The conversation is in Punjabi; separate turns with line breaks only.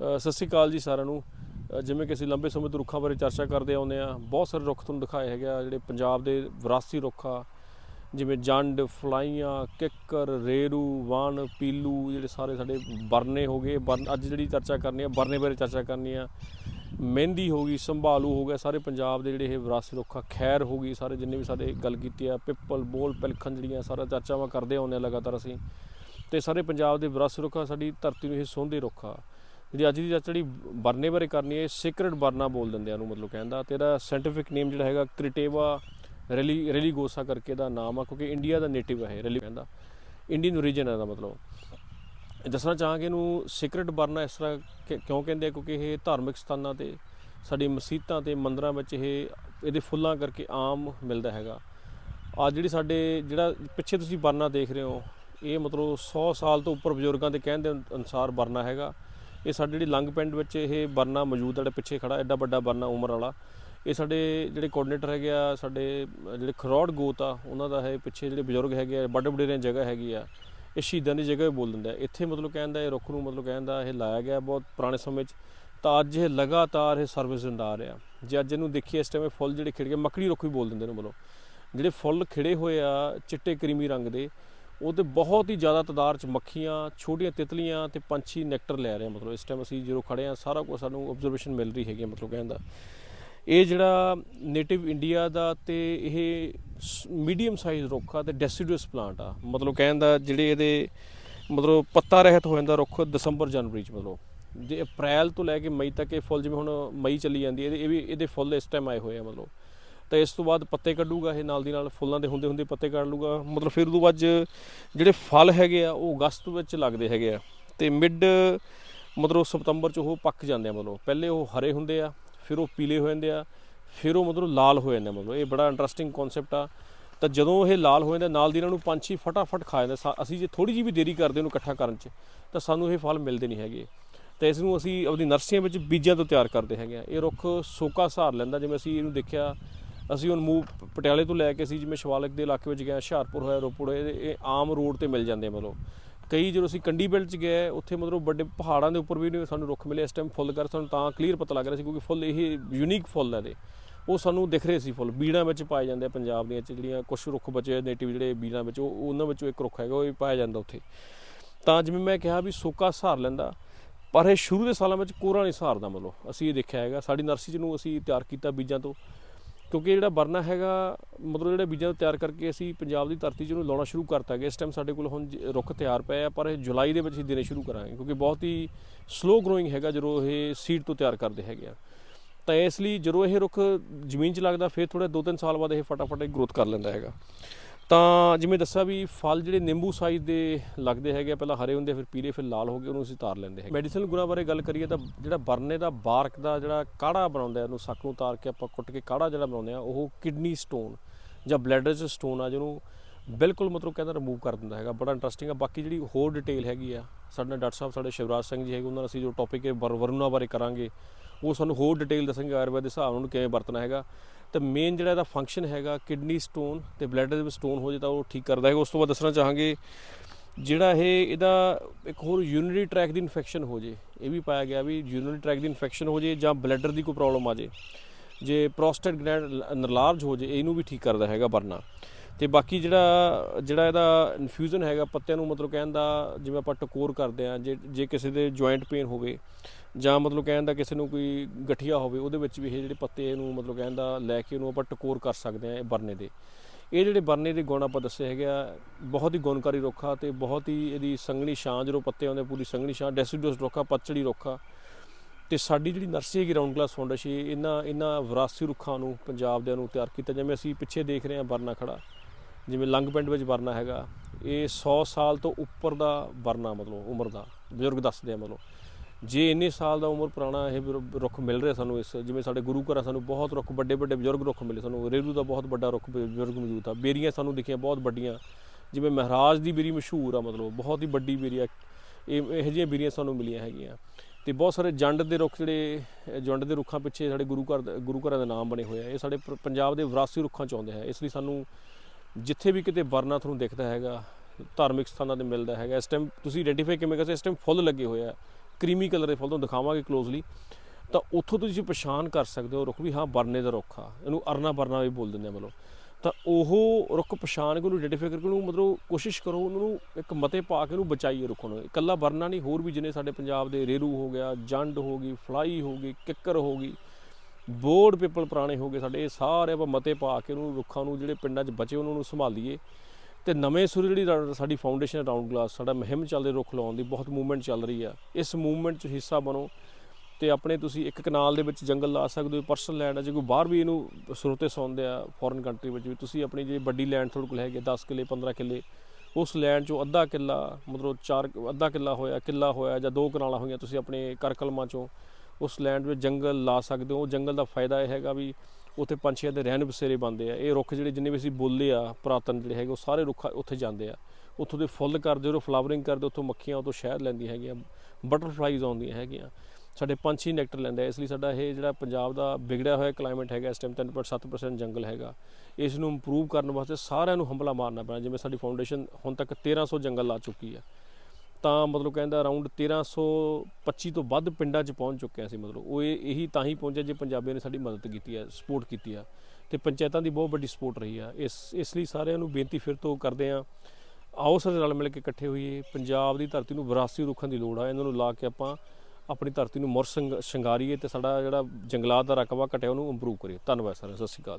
ਸਤਿ ਸ਼੍ਰੀ ਅਕਾਲ ਜੀ ਸਾਰਿਆਂ ਨੂੰ। ਜਿਵੇਂ ਕਿ ਅਸੀਂ ਲੰਬੇ ਸਮੇਂ ਤੋਂ ਰੁੱਖਾਂ ਬਾਰੇ ਚਰਚਾ ਕਰਦੇ ਆਉਂਦੇ ਆ ਬਹੁਤ ਸਾਰੇ ਰੁੱਖ ਤੁਹਾਨੂੰ ਦਿਖਾਏ ਹੈਗੇ ਆ, ਜਿਹੜੇ ਪੰਜਾਬ ਦੇ ਵਿਰਾਸਤੀ ਰੁੱਖ ਆ, ਜਿਵੇਂ ਜੰਡ, ਫਲਾਈਆਂ, ਕਿੱਕਰ, ਰੇਰੂ, ਵਣ, ਪੀਲੂ, ਜਿਹੜੇ ਸਾਰੇ ਸਾਡੇ ਬਰਨੇ ਹੋ ਗਏ। ਬਰਨ, ਅੱਜ ਜਿਹੜੀ ਚਰਚਾ ਕਰਨੀ ਆ, ਬਰਨੇ ਬਾਰੇ ਚਰਚਾ ਕਰਨੀ ਆ। ਮਹਿੰਦੀ ਹੋ ਗਈ, ਸੰਭਾਲੂ ਹੋ ਗਿਆ, ਸਾਰੇ ਪੰਜਾਬ ਦੇ ਜਿਹੜੇ ਇਹ ਵਿਰਾਸਤੀ ਰੁੱਖ ਆ, ਖੈਰ ਹੋ ਗਈ, ਸਾਰੇ ਜਿੰਨੇ ਵੀ ਸਾਡੇ ਗੱਲ ਕੀਤੀ ਆ, ਪਿੱਪਲ, ਬੋਲ, ਪਿਲਖਣ ਜਿਹੜੀਆਂ ਸਾਰਾ ਚਰਚਾਵਾਂ ਕਰਦੇ ਆਉਂਦੇ ਆ ਲਗਾਤਾਰ ਅਸੀਂ। ਤੇ ਸਾਰੇ ਪੰਜਾਬ ਦੇ ਵਿਰਾਸਤੀ ਰੁੱਖ ਆ, ਸਾਡੀ ਧਰਤੀ ਨੂੰ ਇਹ ਸੋਹੰਦੇ ਰੁੱਖ ਆ। ਜਿਹੜੀ ਅੱਜ ਦੀ ਚਰਚਾ ਜਿਹੜੀ ਬਰਨੇ ਬਾਰੇ ਕਰਨੀ ਹੈ ਸੀਕ੍ਰੇਟ ਬਰਨਾ ਬੋਲ ਦਿੰਦੇ ਆ ਨੂੰ ਮਤਲਬ ਕਹਿੰਦਾ ਤੇ ਇਹਦਾ ਸਾਇੰਟੀਫਿਕ ਨੇਮ ਜਿਹੜਾ ਹੈਗਾ ਕ੍ਰਿਟੇਵਾ ਰੈਲੀ, ਰੈਲੀਗੋਸਾ ਕਰਕੇ ਦਾ ਨਾਮ ਆ, ਕਿਉਂਕਿ ਇੰਡੀਆ ਦਾ ਨੇਟਿਵ ਹੈ ਰੈਲੀ ਕਹਿੰਦਾ। ਇੰਡੀਅਨ origin ਹੈ ਦਾ ਮਤਲਬ। ਦੱਸਣਾ ਚਾਹਾਂਗੇ ਇਹਨੂੰ ਸੀਕ੍ਰੇਟ ਬਰਨਾ ਇਸ ਤਰ੍ਹਾਂ ਕਿ- ਕਿਉਂ ਕਹਿੰਦੇ ਆ, ਕਿਉਂਕਿ ਇਹ ਧਾਰਮਿਕ ਸਥਾਨਾਂ ਤੇ ਸਾਡੀ ਮਸਜਿਦਾਂ ਤੇ, ਮੰਦਰਾਂ ਵਿੱਚ ਇਹ, ਇਹਦੇ ਫੁੱਲਾਂ ਕਰਕੇ ਆਮ ਮਿਲਦਾ ਹੈਗਾ। ਆ ਜਿਹੜੀ ਸਾਡੇ, ਜਿਹੜਾ ਪਿੱਛੇ ਤੁਸੀਂ ਬਰਨਾ ਦੇਖ ਰਹੇ ਹੋ, ਇਹ ਮਤਲਬ 100 ਸਾਲ ਤੋਂ ਉੱਪਰ ਬਜ਼ੁਰਗਾਂ ਦੇ ਕਹਿਣ ਦੇ ਅਨੁਸਾਰ ਬਰਨਾ ਹੈਗਾ। ਇਹ ਸਾਡੇ ਜਿਹੜੀ ਲੰਗ ਪਿੰਡ ਵਿੱਚ ਇਹ ਬਰਨਾ ਮੌਜੂਦ ਹੈ ਜਿਹੜਾ ਪਿੱਛੇ ਖੜਾ, ਐਡਾ ਵੱਡਾ ਬਰਨਾ ਉਮਰ ਵਾਲਾ। ਇਹ ਸਾਡੇ ਜਿਹੜੇ ਕੋਆਰਡੀਨੇਟਰ ਹੈਗੇ ਆ, ਸਾਡੇ ਜਿਹੜੇ ਖਰੋੜ ਗੋਤ ਆ, ਉਹਨਾਂ ਦਾ ਹੈ ਪਿੱਛੇ ਜਿਹੜੇ ਬਜ਼ੁਰਗ ਹੈਗੇ ਆ, ਵੱਡੇ ਵੱਡੇ ਦੀ ਜਗ੍ਹਾ ਹੈਗੀ ਆ। ਇਹ ਸ਼ਹੀਦਾਂ ਦੀ ਜਗ੍ਹਾ ਵੀ ਬੋਲ ਦਿੰਦੇ। ਆ ਇੱਥੇ ਮਤਲਬ ਕਹਿੰਦਾ ਇਹ ਰੁੱਖ ਨੂੰ ਮਤਲਬ ਕਹਿੰਦਾ ਇਹ ਲਾਇਆ ਗਿਆ ਬਹੁਤ ਪੁਰਾਣੇ ਸਮੇਂ 'ਚ। ਤਾਂ ਅੱਜ ਇਹ ਲਗਾਤਾਰ ਇਹ ਸਰਵਿਸ ਦਿੰਦਾ ਆ ਰਿਹਾ। ਜੇ ਅੱਜ ਇਹਨੂੰ ਦੇਖੀਏ ਇਸ ਟਾਈਮ ਇਹ ਫੁੱਲ ਜਿਹੜੇ ਖਿੜ ਗਏ ਮੱਕੜੀ ਰੁੱਖ ਵੀ ਬੋਲ ਦਿੰਦੇ ਨੇ ਮਤਲਬ। ਜਿਹੜੇ ਫੁੱਲ ਖਿੜੇ ਹੋਏ ਆ ਚਿੱਟੇ ਕਰੀਮੀ ਰੰਗ ਦੇ ਉਹਦੇ ਬਹੁਤ ਹੀ ਜ਼ਿਆਦਾ ਤਾਦਾਦ ਚ ਮੱਖੀਆਂ, ਛੋਟੀਆਂ ਤਿਤਲੀਆਂ ਤੇ ਪੰਛੀ ਨੈਕਟਰ ਲੈ ਰਹੇ ਆ, ਮਤਲਬ ਇਸ ਟਾਈਮ ਅਸੀਂ ਜਦੋਂ ਖੜੇ ਆ, ਸਾਰਾ ਕੁਝ ਸਾਨੂੰ ਆਬਜ਼ਰਵੇਸ਼ਨ ਮਿਲ ਰਹੀ ਹੈਗੀ ਆ, ਮਤਲਬ ਕਹਿੰਦਾ ਇਹ ਜਿਹੜਾ ਨੇਟਿਵ ਇੰਡੀਆ ਦਾ ਤੇ ਇਹ ਮੀਡੀਅਮ ਸਾਈਜ਼ ਰੁੱਖ ਆ ਤੇ ਡੈਸੀਡੂਅਸ ਪਲਾਂਟ ਆ, ਮਤਲਬ ਕਹਿੰਦਾ ਜਿਹੜੇ ਇਹਦੇ ਮਤਲਬ ਪੱਤਾ ਰਹਿਤ ਹੋ ਜਾਂਦਾ ਰੁੱਖ ਦਸੰਬਰ ਜਨਵਰੀ ਚ, ਮਤਲਬ। ਜੇ ਅਪ੍ਰੈਲ ਤੋਂ ਲੈ ਕੇ ਮਈ ਤੱਕ ਇਹ ਫੁੱਲ ਜਿਵੇਂ ਹੁਣ ਮਈ ਚੱਲੀ ਜਾਂਦੀ ਹੈ, ਇਹਦੇ, ਇਹ ਵੀ, ਇਹਦੇ ਫੁੱਲ ਇਸ ਟਾਈਮ ਆਏ ਹੋਏ ਆ, ਮਤਲਬ। ਤਾਂ ਇਸ ਤੋਂ ਬਾਅਦ ਪੱਤੇ ਕੱਢੂਗਾ, ਇਹ ਨਾਲ ਦੀ ਨਾਲ ਫੁੱਲਾਂ ਦੇ ਹੁੰਦੇ ਹੁੰਦੇ ਪੱਤੇ ਕੱਢ ਲੂਗਾ। ਮਤਲਬ ਫਿਰ ਉਦੋਂ ਬਾਅਦ ਜਿਹੜੇ ਫਲ ਹੈਗੇ ਆ, ਉਹ ਅਗਸਤ ਵਿੱਚ ਲੱਗਦੇ ਹੈਗੇ ਆ। ਤੇ ਮਿਡ, ਮਤਲਬ ਸਤੰਬਰ 'ਚ ਉਹ ਪੱਕ ਜਾਂਦੇ ਆ ਮਤਲਬ। ਪਹਿਲੇ ਉਹ ਹਰੇ ਹੁੰਦੇ ਆ, ਫਿਰ ਉਹ ਪੀਲੇ ਹੋ ਜਾਂਦੇ ਆ, ਫਿਰ ਉਹ ਮਤਲਬ ਲਾਲ ਹੋ ਜਾਂਦੇ ਆ ਮਤਲਬ। ਇਹ ਬੜਾ ਇੰਟਰਸਟਿੰਗ ਕਨਸੈਪਟ ਆ। ਤਾਂ ਜਦੋਂ ਇਹ ਲਾਲ ਹੋ ਜਾਂਦੇ ਨਾਲ ਦੀ ਇਹਨਾਂ ਨੂੰ ਪੰਛੀ ਫਟਾਫਟ ਖਾ ਜਾਂਦੇ ਸਾ- ਅਸੀਂ ਜੇ ਥੋੜੀ ਜਿਹੀ ਵੀ ਦੇਰੀ ਕਰਦੇ ਉਹਨੂੰ ਇਕੱਠਾ ਕਰਨ 'ਚ, ਤਾਂ ਸਾਨੂੰ ਇਹ ਫਲ ਮਿਲਦੇ ਨਹੀਂ ਹੈਗੇ। ਤਾਂ ਇਸ ਨੂੰ ਅਸੀਂ ਆਪਣੀ ਨਰਸਰੀਆਂ ਵਿੱਚ ਬੀਜਾਂ ਤੋਂ ਤਿਆਰ ਕਰਦੇ ਹੈਗੇ ਆ। ਇਹ ਰੁੱਖ ਸੋਕਾ ਸਹਾਰ ਲੈਂਦਾ, ਜਿਵੇਂ ਅਸੀਂ ਇਹਨੂੰ ਦੇਖਿਆ ਅਸੀਂ ਹੁਣ ਮੂਵ ਪਟਿਆਲੇ ਤੋਂ ਲੈ ਕੇ ਅਸੀਂ ਜਿਵੇਂ ਸ਼ਿਵਾਲਿਕ ਦੇ ਇਲਾਕੇ ਵਿੱਚ ਗਏ ਹੁਸ਼ਿਆਰਪੁਰ ਹੋਇਆ, ਰੋਪੜ ਹੋਇਆ ਇਹ ਆਮ ਰੋਡ ਤੇ ਮਿਲ ਜਾਂਦੇ ਆ ਮਤਲਬ। ਕਈ ਜਦੋਂ ਅਸੀਂ ਕੰਡੀ ਬੈਲਟ 'ਚ ਗਏ, ਉੱਥੇ ਮਤਲਬ ਵੱਡੇ ਪਹਾੜਾਂ ਦੇ ਉੱਪਰ ਵੀ ਸਾਨੂੰ ਰੁੱਖ ਮਿਲੇ, ਇਸ ਟਾਈਮ ਫੁੱਲ ਕਰ ਸਾਨੂੰ ਤਾਂ ਕਲੀਅਰ ਪਤਾ ਲੱਗ ਰਿਹਾ ਸੀ ਕਿਉਂਕਿ ਫੁੱਲ ਇਹ ਯੂਨੀਕ ਫੁੱਲ ਹੈ ਦੇ ਉਹ ਸਾਨੂੰ ਦਿਖ ਰਹੇ ਸੀ ਫੁੱਲ, ਬੀੜਾਂ ਵਿੱਚ ਪਾਏ ਜਾਂਦੇ ਆ ਪੰਜਾਬ ਦੀਆਂ 'ਚ ਜਿਹੜੀਆਂ ਕੁਝ ਰੁੱਖ ਬਚੇ ਨੇਟਿਵ ਜਿਹੜੇ ਬੀੜਾਂ ਵਿੱਚ, ਉਹ ਉਹਨਾਂ ਵਿੱਚੋਂ ਇੱਕ ਰੁੱਖ ਹੈਗਾ, ਉਹ ਵੀ ਪਾਇਆ ਜਾਂਦਾ ਉੱਥੇ। ਤਾਂ ਜਿਵੇਂ ਮੈਂ ਕਿਹਾ ਵੀ ਸੋਕਾ ਸਹਾਰ ਲੈਂਦਾ, ਪਰ ਇਹ ਸ਼ੁਰੂ ਦੇ ਸਾਲਾਂ ਵਿੱਚ ਕੋਰਾ ਨਹੀਂ ਸਹਾਰਦਾ ਮਤਲਬ। ਅਸੀਂ ਇਹ ਦੇਖਿਆ ਹੈਗਾ, ਸਾਡੀ ਨਰਸਰੀ 'ਚ ਨੂੰ ਅਸੀਂ ਤਿਆਰ ਕੀਤਾ ਬੀਜਾਂ ਤੋਂ। ਕਿਉਂਕਿ ਜਿਹੜਾ ਬਰਨਾ ਹੈਗਾ, ਮਤਲਬ ਜਿਹੜੇ ਬੀਜਾਂ ਤੋਂ ਤਿਆਰ ਕਰਕੇ ਅਸੀਂ ਪੰਜਾਬ ਦੀ ਧਰਤੀ 'ਚ ਉਹਨੂੰ ਲਾਉਣਾ ਸ਼ੁਰੂ ਕਰਤਾ ਗਿਆ। ਇਸ ਟਾਈਮ ਸਾਡੇ ਕੋਲ ਹੁਣ ਰੁੱਖ ਤਿਆਰ ਪਏ ਆ, ਪਰ ਇਹ ਜੁਲਾਈ ਦੇ ਵਿੱਚ ਹੀ ਦੇਣੇ ਸ਼ੁਰੂ ਕਰਾਂਗੇ, ਕਿਉਂਕਿ ਬਹੁਤ ਹੀ ਸਲੋ ਗਰੋਇੰਗ ਹੈਗਾ ਜਦੋਂ ਇਹ ਸੀਡ ਤੋਂ ਤਿਆਰ ਕਰਦੇ ਹੈਗੇ ਆ। ਤਾਂ ਇਸ ਲਈ ਜਦੋਂ ਇਹ ਰੁੱਖ ਜ਼ਮੀਨ 'ਚ ਲੱਗਦਾ, ਫਿਰ ਥੋੜੇ 2-3 ਸਾਲ ਬਾਅਦ ਇਹ ਫਟਾਫਟ ਇਹ ਗਰੋਥ ਕਰ ਲੈਂਦਾ ਹੈਗਾ। ਤਾਂ ਜਿਵੇਂ ਦੱਸਿਆ ਵੀ ਫਲ ਜਿਹੜੇ ਨਿੰਬੂ ਸਾਈਜ਼ ਦੇ ਲੱਗਦੇ ਹੈਗੇ ਆ, ਪਹਿਲਾਂ ਹਰੇ ਹੁੰਦੇ ਆ, ਫਿਰ ਪੀਲੇ ਫਿਰ ਲਾਲ ਹੋ ਗਏ ਉਹਨੂੰ ਅਸੀਂ ਤਾਰ ਲੈਂਦੇ ਹੈਗੇ। ਮੈਡੀਸਨਲ ਗੁਣਾਂ ਬਾਰੇ ਗੱਲ ਕਰੀਏ ਤਾਂ ਜਿਹੜਾ ਬਰਨੇ ਦਾ ਬਾਰਕ ਦਾ ਜਿਹੜਾ ਕਾੜਾ ਬਣਾਉਂਦਾ ਉਹਨੂੰ ਸੱਕ ਨੂੰ ਤਾਰ ਕੇ ਆਪਾਂ ਕੁੱਟ ਕੇ ਕਾੜਾ ਜਿਹੜਾ ਬਣਾਉਂਦੇ ਆ ਉਹ ਕਿਡਨੀ ਸਟੋਨ ਜਾਂ ਬਲੈਡਰ 'ਚ ਸਟੋਨ ਆ ਜਿਹਨੂੰ ਬਿਲਕੁਲ ਮਤਲਬ ਕਹਿੰਦਾ ਰਿਮੂਵ ਕਰ ਦਿੰਦਾ ਹੈਗਾ। ਬੜਾ ਇੰਟਰਸਟਿੰਗ ਆ। ਬਾਕੀ ਜਿਹੜੀ ਹੋਰ ਡਿਟੇਲ ਹੈਗੀ ਆ ਸਾਡੇ ਨਾਲ ਡਾਕਟਰ ਸਾਹਿਬ ਸਾਡੇ ਸ਼ਿਵਰਾਜ ਸਿੰਘ ਜੀ ਹੈਗੇ ਉਹਨਾਂ ਨਾਲ ਅਸੀਂ ਜੋ ਟੌਪਿਕ ਹੈ ਵਰ- ਵਰੁਣਾ ਬਾਰੇ ਕਰਾਂਗੇ ਉਹ ਸਾਨੂੰ ਹੋਰ ਡਿਟੇਲ ਦੱਸਣਗੇ ਆਯੁਰਵੈਦ ਦੇ ਹਿਸਾਬ ਨਾਲ ਕਿਵੇਂ ਵਰਤਣਾ ਹੈਗਾ। ਤੇ ਮੇਨ ਜਿਹੜਾ ਇਹਦਾ ਫੰਕਸ਼ਨ ਹੈਗਾ ਕਿਡਨੀ ਸਟੋਨ ਤੇ ਬਲੱਡ ਦੇ ਵਿੱਚ ਸਟੋਨ ਹੋ ਜੇ ਤਾਂ ਉਹ ਠੀਕ ਕਰਦਾ ਹੈਗਾ। ਉਸ ਤੋਂ ਬਾਅਦ ਦੱਸਣਾ ਚਾਹਾਂਗੇ ਜਿਹੜਾ ਇਹ, ਇਹਦਾ ਇੱਕ ਹੋਰ ਯੂਨਰੀ ਟਰੈਕ ਦੀ ਇਨਫੈਕਸ਼ਨ ਹੋ ਜੇ, ਇਹ ਵੀ ਪਾਇਆ ਗਿਆ ਵੀ ਯੂਨਰੀ ਟਰੈਕ ਦੀ ਇਨਫੈਕਸ਼ਨ ਹੋ ਜੇ ਜਾਂ ਬਲੈਡਰ ਦੀ ਕੋਈ ਪ੍ਰੋਬਲਮ ਆ ਜੇ ਜੇ ਪ੍ਰੋਸਟੇਟ ਗਲੈਂਡ ਨਰਲਾਰਜ ਹੋ ਜੇ, ਇਹਨੂੰ ਵੀ ਠੀਕ ਕਰਦਾ ਹੈਗਾ ਵਰਨਾ। ਤੇ ਬਾਕੀ ਜਿਹੜਾ ਜਿਹੜਾ ਇਹਦਾ ਇਨਫਿਊਜ਼ਨ ਹੈਗਾ ਪੱਤਿਆਂ ਨੂੰ ਮਤਲਬ ਕਹਿਣ ਦਾ, ਜਿਵੇਂ ਆਪਾਂ ਟਕੋਰ ਕਰਦੇ ਆ ਜੇ ਜੇ ਕਿਸੇ ਦੇ ਜੁਆਇੰਟ ਪੇਨ ਹੋਵੇ, ਜਾਂ ਮਤਲਬ ਕਹਿਣ ਦਾ ਕਿਸੇ ਨੂੰ ਕੋਈ ਗਠੀਆ ਹੋਵੇ, ਉਹਦੇ ਵਿੱਚ ਵੀ ਇਹ ਜਿਹੜੇ ਪੱਤੇ ਇਹਨੂੰ ਮਤਲਬ ਕਹਿਣ ਦਾ ਲੈ ਕੇ ਉਹਨੂੰ ਆਪਾਂ ਟਕੋਰ ਕਰ ਸਕਦੇ ਆ ਇਹ ਬਰਨੇ ਦੇ। ਇਹ ਜਿਹੜੇ ਬਰਨੇ ਦੇ ਗੁਣ ਆਪਾਂ ਦੱਸੇ ਹੈਗੇ ਆ, ਬਹੁਤ ਹੀ ਗੁਣਕਾਰੀ ਰੁੱਖ ਆ ਤੇ ਬਹੁਤ ਹੀ ਇਹਦੀ ਸੰਘਣੀ ਛਾਂ, ਜਦੋਂ ਪੱਤੇ ਆਉਂਦੇ ਪੂਰੀ ਸੰਘਣੀ ਛਾਂ ਡੈਸੀਡੂਸ ਰੁੱਖ ਆ, ਪਤਝੜੀ ਰੁੱਖ ਆ। ਤੇ ਸਾਡੀ ਜਿਹੜੀ ਨਰਸਰੀ ਹੈਗੀ ਰਾਉਂਡ ਕਲਾਸ ਫਾਊਂਡੇਸ਼ਨ ਇਹਨਾਂ ਇਹਨਾਂ ਵਿਰਾਸਤੀ ਰੁੱਖਾਂ ਨੂੰ, ਪੰਜਾਬ ਦੇ ਨੂੰ ਤਿਆਰ ਕੀਤਾ, ਜਿਵੇਂ ਅਸੀਂ ਪਿੱਛੇ ਦੇਖ ਰਹੇ ਹਾਂ ਬਰਨਾ ਖੜਾ ਜਿਵੇਂ ਲੰਗ ਪਿੰਡ ਵਿੱਚ ਵਰਨਾ ਹੈਗਾ, ਇਹ 100 ਸਾਲ ਤੋਂ ਉੱਪਰ ਦਾ ਵਰਨਾ ਮਤਲਬ ਉਮਰ ਦਾ, ਬਜ਼ੁਰਗ ਦੱਸਦੇ ਆ ਮਤਲਬ। ਜੇ ਇੰਨੇ ਸਾਲ ਦਾ ਉਮਰ ਪੁਰਾਣਾ ਇਹ ਰੁੱਖ ਮਿਲ ਰਿਹਾ ਸਾਨੂੰ ਇਸ, ਜਿਵੇਂ ਸਾਡੇ ਗੁਰੂ ਘਰਾਂ ਸਾਨੂੰ ਬਹੁਤ ਰੁੱਖ, ਵੱਡੇ ਵੱਡੇ ਬਜ਼ੁਰਗ ਰੁੱਖ ਮਿਲੇ ਸਾਨੂੰ, ਰੇਰੂ ਦਾ ਬਹੁਤ ਵੱਡਾ ਰੁੱਖ ਬਜ਼ੁਰਗ ਮੌਜੂਦ ਆ, ਬੇਰੀਆਂ ਸਾਨੂੰ ਦਿਖੀਆਂ ਬਹੁਤ ਵੱਡੀਆਂ, ਜਿਵੇਂ ਮਹਾਰਾਜ ਦੀ ਬੇਰੀ ਮਸ਼ਹੂਰ ਆ ਮਤਲਬ, ਬਹੁਤ ਹੀ ਵੱਡੀ ਬੇਰੀ ਆ, ਇਹ, ਇਹੋ ਜਿਹੀਆਂ ਬੇਰੀਆਂ ਸਾਨੂੰ ਮਿਲੀਆਂ ਹੈਗੀਆਂ। ਤੇ ਬਹੁਤ ਸਾਰੇ ਜੰਡ ਦੇ ਰੁੱਖ ਜਿਹੜੇ, ਜੰਡ ਦੇ ਰੁੱਖਾਂ ਪਿੱਛੇ ਸਾਡੇ ਗੁਰੂ ਘਰ, ਗੁਰੂ ਘਰਾਂ ਦੇ ਨਾਮ ਬਣੇ ਹੋਏ ਆ, ਇਹ ਸਾਡੇ ਪ- ਪੰਜਾਬ ਦੇ ਵਿਰਾਸਤੀ ਰੁੱਖਾਂ ਚ ਆਉਂਦੇ ਹੈ ਇਸ ਲਈ ਸਾਨੂੰ ਜਿੱਥੇ ਵੀ ਕਿਤੇ ਵਰਨਾ ਤੁਹਾਨੂੰ ਦਿਖਦਾ ਹੈਗਾ, ਧਾਰਮਿਕ ਸਥਾਨਾਂ ਤੇ ਮਿਲਦਾ ਹੈਗਾ, ਇਸ ਟਾਈਮ ਤੁਸੀਂ ਆਈਡੈਂਟੀਫਾਈ ਕਿਵੇਂ ਕਰਦੇ ਇਸ ਟਾਈਮ ਫੁੱਲ ਲੱਗੇ ਹੋਏ ਆ, ਕਰੀਮੀ ਕਲਰ ਦੇ ਫੁੱਲ, ਤੁਹਾਨੂੰ ਦਿਖਾਵਾਂਗੇ ਕਲੋਜ਼ਲੀ ਤਾਂ ਉੱਥੋਂ ਤੁਸੀਂ ਪਛਾਣ ਕਰ ਸਕਦੇ ਹੋ, ਰੁੱਖ ਵੀ, ਹਾਂ ਬਰਨੇ ਦਾ ਰੁੱਖ ਆ, ਇਹਨੂੰ ਅਰਨਾ ਬਰਨਾ ਵੀ ਬੋਲ ਦਿੰਦੇ ਆ ਮਤਲਬ। ਤਾਂ ਉਹ ਰੁੱਖ ਪਛਾਣ ਕੇ ਉਹਨੂੰ ਆਈਡੈਂਟੀਫਾਈ ਕਰਕੇ ਉਹਨੂੰ ਮਤਲਬ ਕੋਸ਼ਿਸ਼ ਕਰੋ, ਉਹਨਾਂ ਨੂੰ ਇੱਕ ਮਤੇ ਪਾ ਕੇ ਉਹਨੂੰ ਬਚਾਈਏ ਰੁੱਖ ਨੂੰ। ਇਕੱਲਾ ਬਰਨਾ ਨਹੀਂ, ਹੋਰ ਵੀ ਜਿੰਨੇ ਸਾਡੇ ਪੰਜਾਬ ਦੇ ਰੇਰੂ ਹੋ ਗਿਆ, ਜੰਡ ਹੋ ਗਈ, ਫਲਾਈ ਹੋ ਗਈ, ਕਿੱਕਰ ਹੋ ਗਈ ਬੋਰਡ ਪੀਪਲ ਪੁਰਾਣੇ ਹੋ ਗਏ ਸਾਡੇ, ਇਹ ਸਾਰੇ ਆਪਾਂ ਮਤੇ ਪਾ ਕੇ ਉਹਨੂੰ, ਰੁੱਖਾਂ ਨੂੰ, ਜਿਹੜੇ ਪਿੰਡਾਂ 'ਚ ਬਚੇ ਉਹਨਾਂ ਨੂੰ ਸੰਭਾਲੀਏ। ਤੇ ਨਵੇਂ ਸੁਰ ਜਿਹੜੀ ਸਾਡੀ ਫਾਊਂਡੇਸ਼ਨ ਰਾਉਂਡ ਗਲਾਸ ਸਾਡਾ ਮੁਹਿੰਮ ਚੱਲਦੀ ਰੁੱਖ ਲਾਉਣ ਦੀ, ਬਹੁਤ ਮੂਵਮੈਂਟ ਚੱਲ ਰਹੀ ਆ। ਇਸ ਮੂਵਮੈਂਟ 'ਚ ਹਿੱਸਾ ਬਣੋ ਤੇ ਆਪਣੇ ਤੁਸੀਂ ਇੱਕ ਕਨਾਲ ਦੇ ਵਿੱਚ ਜੰਗਲ ਲਾ ਸਕਦੇ ਹੋ ਪਰਸਨਲ ਲੈਂਡ ਹੈ ਜੇ ਕੋਈ ਬਾਹਰ ਵੀ ਇਹਨੂੰ ਸਰੋਤੇ ਸੌਂਦੇ ਆ ਫੋਰਨ ਕੰਟਰੀ ਵਿੱਚ ਵੀ, ਤੁਸੀਂ ਆਪਣੀ ਜਿਹੜੀ ਵੱਡੀ ਲੈਂਡ ਤੁਹਾਡੇ ਕੋਲ ਹੈਗੀ 10 ਕਿੱਲੇ 15 ਕਿੱਲੇ, ਉਸ ਲੈਂਡ 'ਚੋਂ ਅੱਧਾ ਕਿੱਲਾ, ਮਤਲਬ ਚਾਰ, ਅੱਧਾ ਕਿੱਲਾ ਹੋਇਆ ਕਿੱਲਾ ਹੋਇਆ ਜਾਂ ਦੋ ਕਨਾਲਾਂ ਹੋਈਆਂ ਤੁਸੀਂ ਆਪਣੇ ਕਰ ਕਲਮਾਂ 'ਚੋਂ ਉਸ ਲੈਂਡ ਵਿੱਚ ਜੰਗਲ ਲਾ ਸਕਦੇ ਹੋ। ਉਹ ਜੰਗਲ ਦਾ ਫਾਇਦਾ ਇਹ ਹੈਗਾ ਵੀ ਉੱਥੇ ਪੰਛੀਆਂ ਦੇ ਰਹਿਣ ਬਸੇਰੇ ਬਣਦੇ ਆ। ਇਹ ਰੁੱਖ ਜਿਹੜੇ ਜਿੰਨੇ ਵੀ ਅਸੀਂ ਬੋਲੇ ਆ, ਪੁਰਾਤਨ ਜਿਹੜੇ ਹੈਗੇ, ਉਹ ਸਾਰੇ ਰੁੱਖ ਉੱਥੇ ਜਾਂਦੇ ਆ। ਉੱਥੋਂ ਦੇ ਫੁੱਲ ਕਰਦੇ ਜਦੋਂ ਫਲਾਵਰਿੰਗ ਕਰਦੇ, ਉੱਥੋਂ ਮੱਖੀਆਂ, ਉੱਥੋਂ ਸ਼ਹਿਦ ਲੈਂਦੀਆਂ ਹੈਗੀਆਂ ਬਟਰਫਲਾਈਜ਼ ਆਉਂਦੀਆਂ ਹੈਗੀਆਂ। ਸਾਡੇ ਪੰਛੀ ਨੈਕਟਰ ਲੈਂਦਾ ਇਸ ਲਈ ਸਾਡਾ ਇਹ ਜਿਹੜਾ ਪੰਜਾਬ ਦਾ ਵਿਗੜਿਆ ਹੋਇਆ ਕਲਾਈਮੇਟ ਹੈਗਾ, ਇਸ ਟਾਈਮ 3.7% ਜੰਗਲ ਹੈਗਾ। ਇਸ ਨੂੰ ਇੰਪਰੂਵ ਕਰਨ ਵਾਸਤੇ ਸਾਰਿਆਂ ਨੂੰ ਹੰਭਲਾ ਮਾਰਨਾ ਪੈਣਾ, ਜਿਵੇਂ ਸਾਡੀ ਫਾਊਂਡੇਸ਼ਨ ਹੁਣ ਤੱਕ 1300 ਜੰਗਲ ਲਾ ਚੁੱਕੀ ਹੈ ਤਾਂ ਮਤਲਬ ਕਹਿੰਦਾ ਅਰਾਊਂਡ 1325 ਤੋਂ ਵੱਧ ਪਿੰਡਾਂ 'ਚ ਪਹੁੰਚ ਚੁੱਕਿਆ ਸੀ ਮਤਲਬ। ਉਹ ਇਹ, ਇਹੀ ਤਾਂ ਹੀ ਪਹੁੰਚਿਆ ਜੇ ਪੰਜਾਬੀਆਂ ਨੇ ਸਾਡੀ ਮਦਦ ਕੀਤੀ ਹੈ ਸਪੋਰਟ ਕੀਤੀ ਹੈ ਤੇ ਪੰਚਾਇਤਾਂ ਦੀ ਬਹੁਤ ਵੱਡੀ ਸਪੋਰਟ ਰਹੀ ਆ। ਇਸ ਇਸ ਲਈ ਸਾਰਿਆਂ ਨੂੰ ਬੇਨਤੀ ਫਿਰ ਤੋਂ ਕਰਦੇ ਆ, ਆਓ ਸਾਰੇ ਰਲ ਮਿਲ ਕੇ ਇਕੱਠੇ ਹੋਈਏ। ਪੰਜਾਬ ਦੀ ਧਰਤੀ ਨੂੰ ਵਿਰਾਸਤੀ ਰੁੱਖਾਂ ਦੀ ਲੋੜ ਆ। ਇਹਨਾਂ ਨੂੰ ਲਾ ਕੇ ਆਪਾਂ ਆਪਣੀ ਧਰਤੀ ਨੂੰ ਮੁੜ ਸੰਗ- ਸ਼ਿੰਗਾਰੀਏ ਤੇ ਸਾਡਾ ਜਿਹੜਾ ਜੰਗਲਾਤ ਦਾ ਰਕਬਾ ਘਟਿਆ, ਉਹਨੂੰ ਇੰਪਰੂਵ ਕਰੀਏ। ਧੰਨਵਾਦ ਸਰ ਸਤਿ ਸ਼੍ਰੀ ਅਕਾਲ।